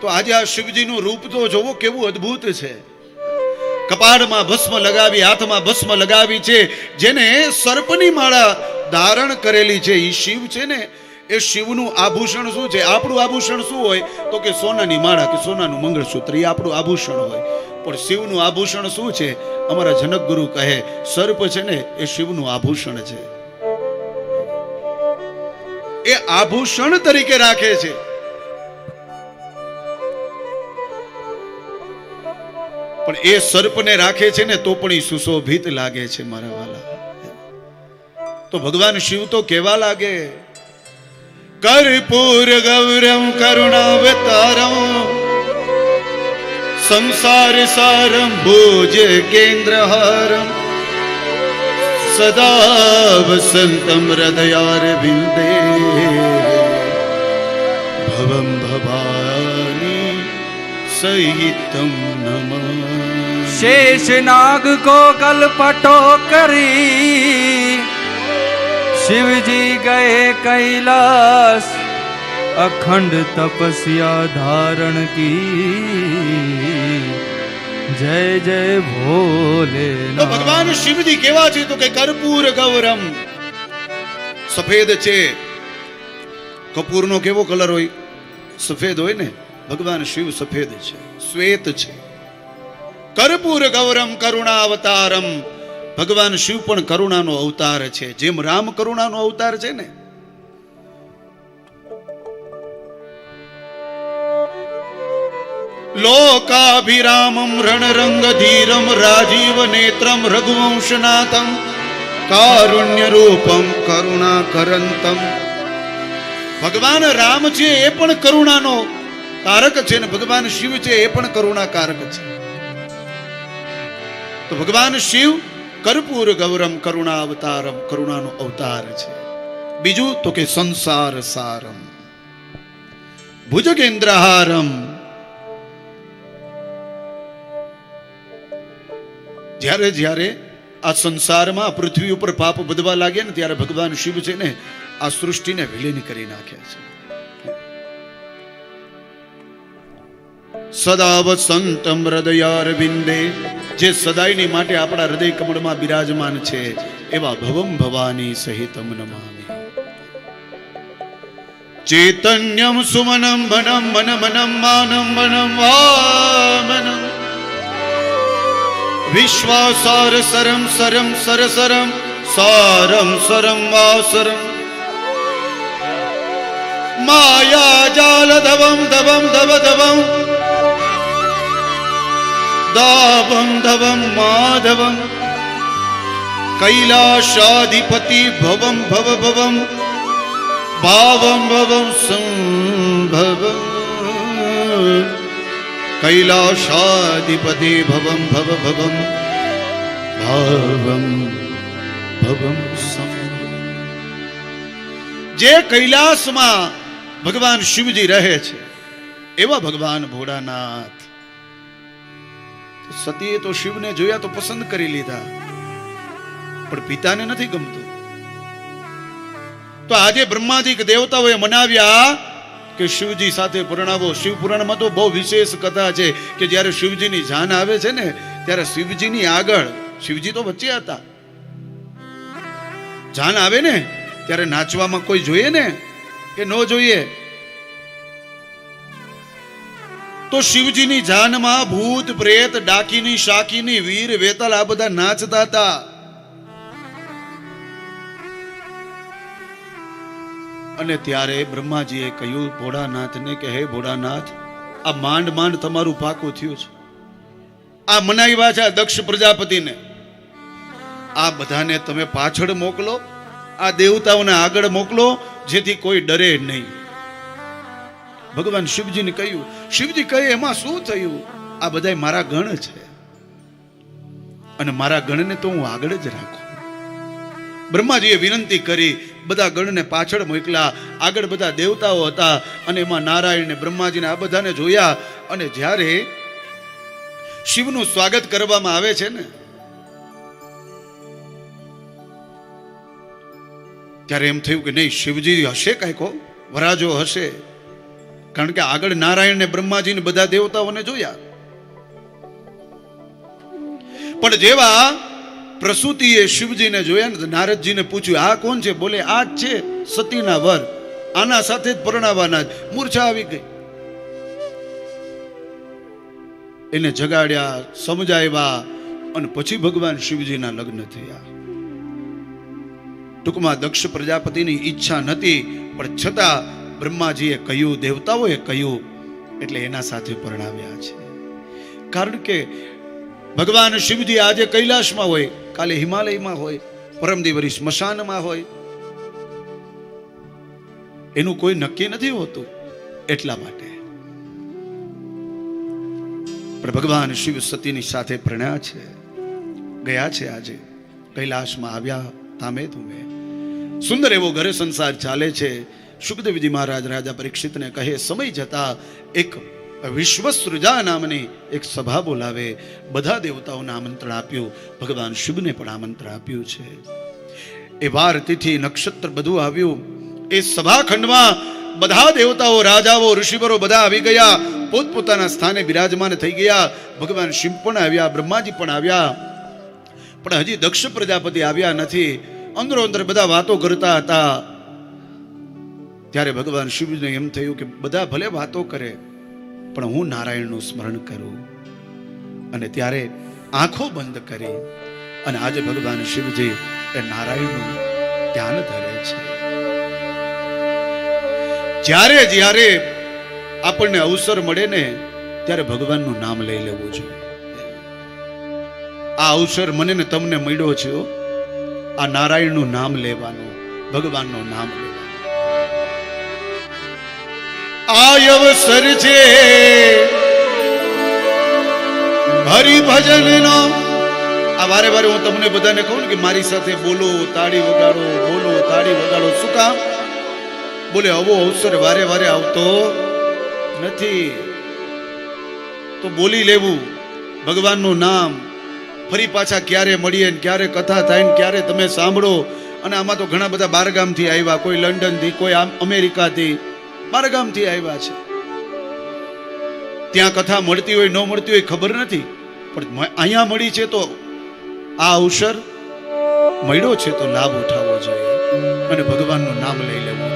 તો આજે આ શિવજીનું રૂપ તો જોવો કેવું અદ્ભુત છે. કપાળમાં ભસ્મ લગાવી, હાથમાં ભસ્મ લગાવી છે, જેને સર્પની માળા ધારણ કરેલી છે. એ શિવ છે ને, એ શિવનું આભૂષણ શું છે? આપણું આભૂષણ શું હોય? તો કે સોનાની માળા, કે સોનાનું મંગળસૂત્ર એ આપણું આભૂષણ હોય. પણ શિવનું આભૂષણ શું છે? અમારા જનક ગુરુ કહે, સર્પ છે ને, એ શિવનું આભૂષણ છે. એ આભૂષણ તરીકે રાખે છે. પણ એ સર્પને રાખે છે ને તો પણ એ સુશોભિત લાગે છે મારા વાલા. તો ભગવાન શિવ તો કેવા લાગે? કર્પૂર ગૌરમ કરુણાવતારમ, સંસાર સારમ ભોજ કેન્દ્રહારમ, સદા વસંતમ હૃદયાર બિંદે, ભવમ ભવાની સહિતમ નમઃ शेष नाग को कलपटो करी शिव जी गए कैलाश अखंड तपस्या धारण की जय जय भोले તો ભગવાન શિવજી કેવા છે તો કે કર્પૂર ગૌરમ સફેદ છે કપૂરનો કેવો કલર હોય સફેદ હોય ને ભગવાન શિવ સફેદ છે, શ્વેત છે. કર્પૂર ગૌરમ કરુણા અવતારમ ભગવાન શિવ પણ કરુણાનો અવતાર છે, જેમ રામ કરુણાનો અવતાર છે ને. લોકાભિરામમ રણરંગ ધીરમ રાજીવ નેત્રમ રઘુવંશનાથમ. કારુણ્ય રૂપમ કરુણા કરંતમ ભગવાન રામ છે એ પણ કરુણાનો કારક છે ને ભગવાન શિવ છે એ પણ કરુણા કારક છે. તો ભગવાન શિવ કર્પૂર ગૌરમ કરુણા અવતારમ કરુણાનો અવતાર છે. બીજું તો કે સંસાર સારમ, ભુજગેન્દ્રહારમ. જ્યારે જ્યારે આ સંસારમાં પૃથ્વી ઉપર પાપ બધવા લાગે ને ત્યારે ભગવાન શિવ છે ને આ સૃષ્ટિને વિલીન કરી નાખે છે. સદા સંતમ હૃદયાર બિંદે જે સદાયની માટે આપણા હૃદય કમળમાં બિરાજમાન છે, એવા ભવમ ભવાની સહિતમ નમામિ ચૈતન્યમ સુમનમ મનમ મન મનમ માનમ મનમ વામનમ. વિશ્વાસાર સરમ સરમ સરસરમ સારમ સરમ વાસરમ. માયા જાલ ધવમ ધવમ ધવ ધવમ દાવમ ધવમ માધવમ કૈલાશાધિપતિ ભવમ ભવ ભવમ ભાવમ ભવમ સંભવ કૈલાશાધિપતિ ભવમ ભવ ભવમ ભાવમ ભવમ જે કૈલાસમાં ભગવાન શિવજી રહે છે એવા ભગવાન ભોળાનાથ સતીએ તો શિવને જોયા તો પસંદ કરી લીધા. પણ પિતાને નથી ગમતું. તો આજે બ્રહ્માજી કે દેવતાઓએ મનાવ્યા કે શિવજી સાથે પરણાવો. શિવ પુરાણમાં તો બહુ વિશેષ કથા છે કે જ્યારે શિવજીની જાન આવે છે ને, ત્યારે શિવજીની આગળ શિવજી તો વચ્ચે હતા. જાન આવે ને, ત્યારે નાચવામાં કોઈ જોઈએ ને? કે ન જોઈએ? તો શિવજીની જાનમાં ભૂત, પ્રેત, ડાકીની, શાકીની, વીર, વેતાલ, આ બધા નાચતા હતા. અને ત્યારે બ્રહ્માજીએ કહ્યું, ભોળાનાથને કે હે ભોળાનાથ, આ માંડ માંડ તમારું પાકું થયું છે. આ મનાવ્યા છે દક્ષ પ્રજાપતિને. આ બધાને તમે પાછળ મોકલો, આ દેવતાઓને આગળ મોકલો, જેથી કોઈ ડરે નહીં. ભગવાન શિવજીને કહ્યું, શિવજી કહે, એમાં શું થયું? આ બધા મારા ગણ છે. અને મારા ગણને તો હું આગળ જ રાખું. બ્રહ્માજીએ વિનંતી કરી, બધા ગણને પાછળ મોકલા આગળ બધા દેવતાઓ હતા અને એમાં નારાયણ બ્રહ્માજીને આ બધાને જોયા. અને જ્યારે શિવનું સ્વાગત કરવામાં આવે છે ને, ત્યારે એમ થયું કે નહીં, શિવજી હશે કાંઈકો વરાજો હશે. કારણ કે આગળ નારાયણ ને બ્રહ્માજી ને બધા દેવતાઓને જોયા. પણ જેવા પ્રસૂતિએ શિવજીને જોયા ને નારદજીને પૂછ્યું, આ કોણ છે? બોલે, આ જ છે સતીના વર. આના સાથે જ પરણાવવાના જ. મૂર્છા આવી ગઈ. એને જગાડ્યા, સમજાવ્યા અને પછી ભગવાન શિવજીના લગ્ન થયા. ટૂંકમાં દક્ષ પ્રજાપતિની ઈચ્છા નથી પણ છતાં બ્રહ્માજીએ કહ્યું, દેવતાઓએ કહ્યું, એટલે એના સાથે પરણાવ્યા છે. કારણ કે ભગવાન શિવજી આજે કૈલાસમાં હોય, કાલે હિમાલયમાં હોય પરમદેવરી સ્મશાનમાં હોય, એનું કોઈ નક્કી નથી હોતું એટલા માટે. પણ ભગવાન શિવ સતીની સાથે પ્રણ્યા છે, ગયા છે આજે, કૈલાસમાં આવ્યા તામે તુમે સુંદર એવો ઘરે સંસાર ચાલે છે સુખદેવજી મહારાજ રાજા પરીક્ષિતને કહે, સમય જતા એક વિશ્વસૃજા નામની એક સભા બોલાવે. બધા દેવતાઓને આમંત્રણ આપ્યું. ભગવાન શિવને પણ આમંત્રણ આપ્યું છે. એ વાર તિથિ નક્ષત્ર બધું આવ્યું. એ સભાખંડમાં બધા દેવતાઓ, રાજાઓ, ઋષિવરો બધા આવી ગયા. પોતપોતાના સ્થાને બિરાજમાન થઈ ગયા. ભગવાન શિવ પણ આવ્યા, બ્રહ્માજી પણ આવ્યા. પણ હજી દક્ષ પ્રજાપતિ આવ્યા નથી. અંદરો અંદર બધા વાતો કરતા હતા. ત્યારે ભગવાન શિવને એમ થયું કે બધા ભલે વાતો કરે, પણ હું નારાયણનું સ્મરણ કરું. અને ત્યારે આંખો બંધ કરી અને આજે ભગવાન શિવજી એ નારાયણનું ધ્યાન ધરે છે. જ્યારે જ્યારે આપણને અવસર મળે ને, ત્યારે ભગવાનનું નામ લઈ લેવું જોઈએ. આ અવસર મને ને તમને મળ્યો છે. આ નારાયણનું નામ લેવાનું, ભગવાનનું નામ લેવાનું. આ અવસર છે હરિભજનનો આ વારે વારે હું તમને બધાને કહું કે મારી સાથે બોલો, તાળી વગાડો, બોલો, તાળી વગાડો. શું કામ? બોલે, આવો અવસર વારે વારે આવતો નથી. તો બોલી લેવું. ભગવાનનું નામ ફરી પાછા ક્યારે મળીએ ને ક્યારે કથા થાય ને ક્યારે તમે સાંભળો? અને આમાં તો ઘણા બધા બારગામથી આવ્યા. કોઈ લંડનથી, કોઈ આમ અમેરિકાથી ગામથી આવ્યા છે. ત્યાં કથા મળતી હોય, ન મળતી હોય ખબર નથી, પણ અહીંયા મળી છે તો આ અવસર મળ્યો છે તો લાભ ઉઠાવવો જોઈએ અને ભગવાનનું નામ લઈ લેવું